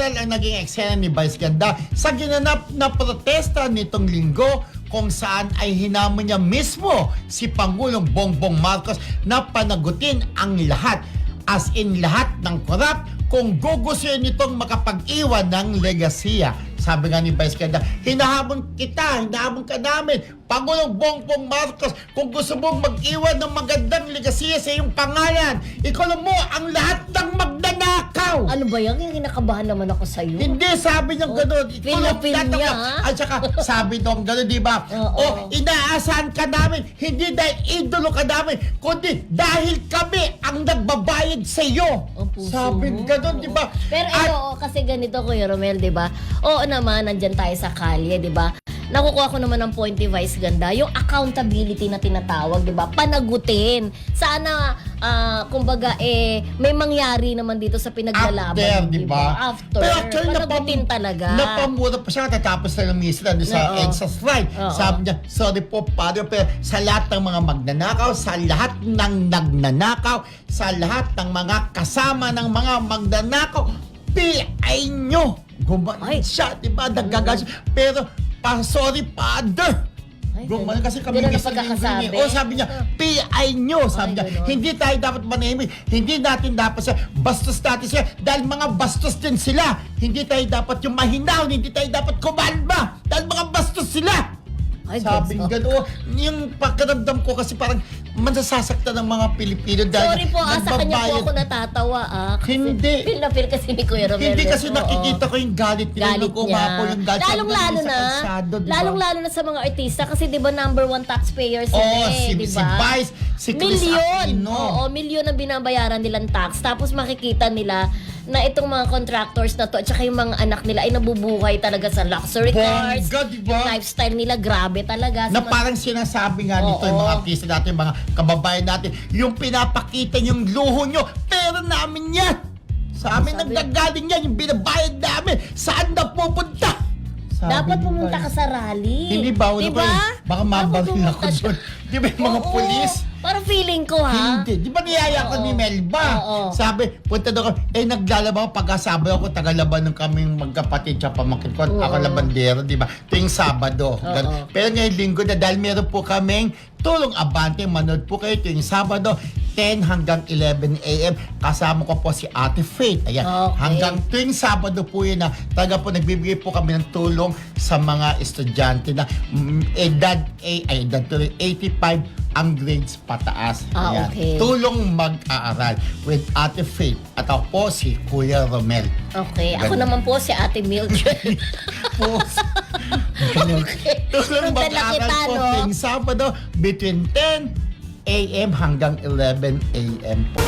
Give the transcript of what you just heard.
Viral ang naging eksena ni Vice Ganda sa ginanap na protesta nitong linggo kung saan ay hinamon niya mismo si Pangulong Bongbong Marcos na panagutin ang lahat as in lahat ng korap kung gugustuhin nitong makapag-iwan ng legasiya. Sabi nga ni Vice Ganda, hinahamon kita, hinahamon ka namin. Pangulong Bongbong Marcos, kung gusto mong mag-iwan ng magandang legasiya sa iyong pangalan, ikaw mo ang lahat ng magnanakaw. Ano ba yan? Yung kinakabahan naman ako sa'yo. Hindi, sabi niya gano'n. Ikaw lang Pinapil tatawa. niya? At saka, sabi nung gano'n, di ba? Oo. O, inaasahan ka namin, hindi dahil idolo ka namin, kundi dahil kami ang nagbabayad sa iyo. Puso Sabi gano'n, di ba? Pero At- ito, oo, kasi ganito, Kuya Romel, di ba? Oo naman, nandyan tayo sa kalye, di ba? Nakukuha ko naman ng point ni Vice Ganda, yung accountability na tinatawag, di ba? Panagutin. Sana, ah, kumbaga, eh, may mangyari naman dito sa pinaglalaban. After, di ba? After. Pero actually, panagutin napam- talaga. Napamura pa siya tatapos na ng misa sa Oo. EDSA strike. Oo. Sabi niya, sorry po, padre, pero sa lahat ng mga magnanakaw, sa lahat ng nagnanakaw, sa lahat ng mga kasama ng mga magnanakaw, PI nyo. Ay. siya, di ba? Nagagas. Pero, pa, sorry, father. Ganun. kasi kami Ganun ang gusto pagkakasabi? O sabi niya, PI nyo. Sabi Ay, niya, ganun. hindi tayo dapat manahimik. Hindi natin dapat sa bastos natin sila. Dahil mga bastos din sila. Hindi tayo dapat yung mahinaw. Hindi tayo dapat kumalma. Dahil mga bastos sila. Ay, Sabi oh. gano'n. Yung pagkaramdam ko kasi parang masasasaktan ng mga Pilipino dahil Sorry po, ah, sa kanya po nagbabayad. ako natatawa, ah. Kasi Hindi. Feel na feel kasi ni Kuya Romel. Hindi kasi nakikita ko yung galit nila. galit nung niya. umapo yung galit. Sabi Lalong-lalo nila na, sa kalsado, di ba? lalong-lalo na sa mga artista kasi 'di ba number one taxpayer sila Oo, eh, si- 'di si ba? Vice, si Chris milyon. Aquino. Oo, milyon ang binabayaran nilang tax. Tapos makikita nila na itong mga contractors na to at saka yung mga anak nila ay nabubuhay talaga sa luxury cars. Bongga, di ba? Yung lifestyle nila grabe talaga. na Sa mga- parang sinasabi nga nito Oo. yung mga artista natin, mga kababayan natin, yung pinapakita yung luho nyo, pero namin yan. Sa amin Sabi- nanggagaling yan, yung binabayad namin. Saan na pupunta? Sabi Dapat pumunta ka sa rally. Hindi ba? Ano Diba? ba yun? Baka Dapat mabaril pumunta ako siya. doon. Di ba yung mga Oo. pulis? Parang feeling ko ha. Hindi. Di ba niyaya ko ni Melba? Oo. Sabi, punta doon kami. Eh, naglalaba ako. Pagkasabi ako, tagalaban ng kaming magkapatid siya pamangkin ko. Oo. Ako labandero, di ba? Tuwing Sabado. Ganun. Pero ngayong linggo na dahil meron po kaming tulong abante. Manood po kayo tuwing Sabado. 10 hanggang 11 a.m. Kasama ko po si Ate Faith. Ayan. Okay. Hanggang tuwing Sabado po yun na talaga po nagbibigay po kami ng tulong sa mga estudyante na mm, edad, eh, ay, edad tuloy, 85 ang grades pataas. Ah, Ayan. okay. Tulong mag-aaral with Ate Faith at ako po si Kuya Romel. Okay. Ako Ganun. naman po si Ate Mildred. Po. okay. Tulong na mag-aaral kita, po no? tuwing Sabado between 10 a.m. hanggang 11 a.m. po.